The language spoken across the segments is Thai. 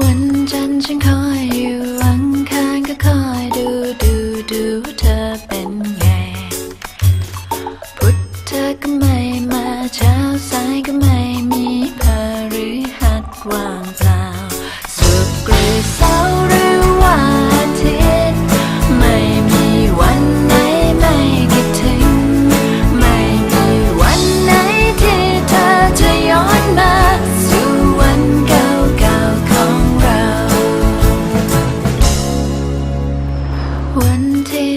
วันจันทร์ฉันคอยอยู่หลังคางก็คอยดูดูดูเธ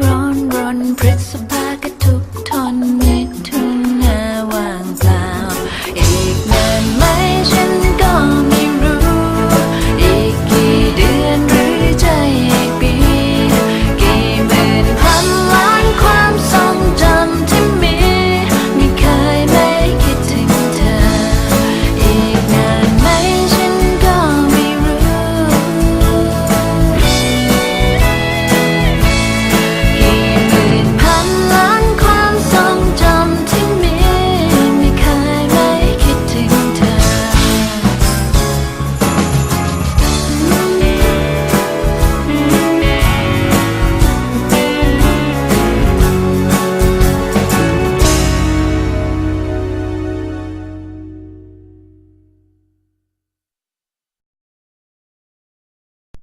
run, run, Prince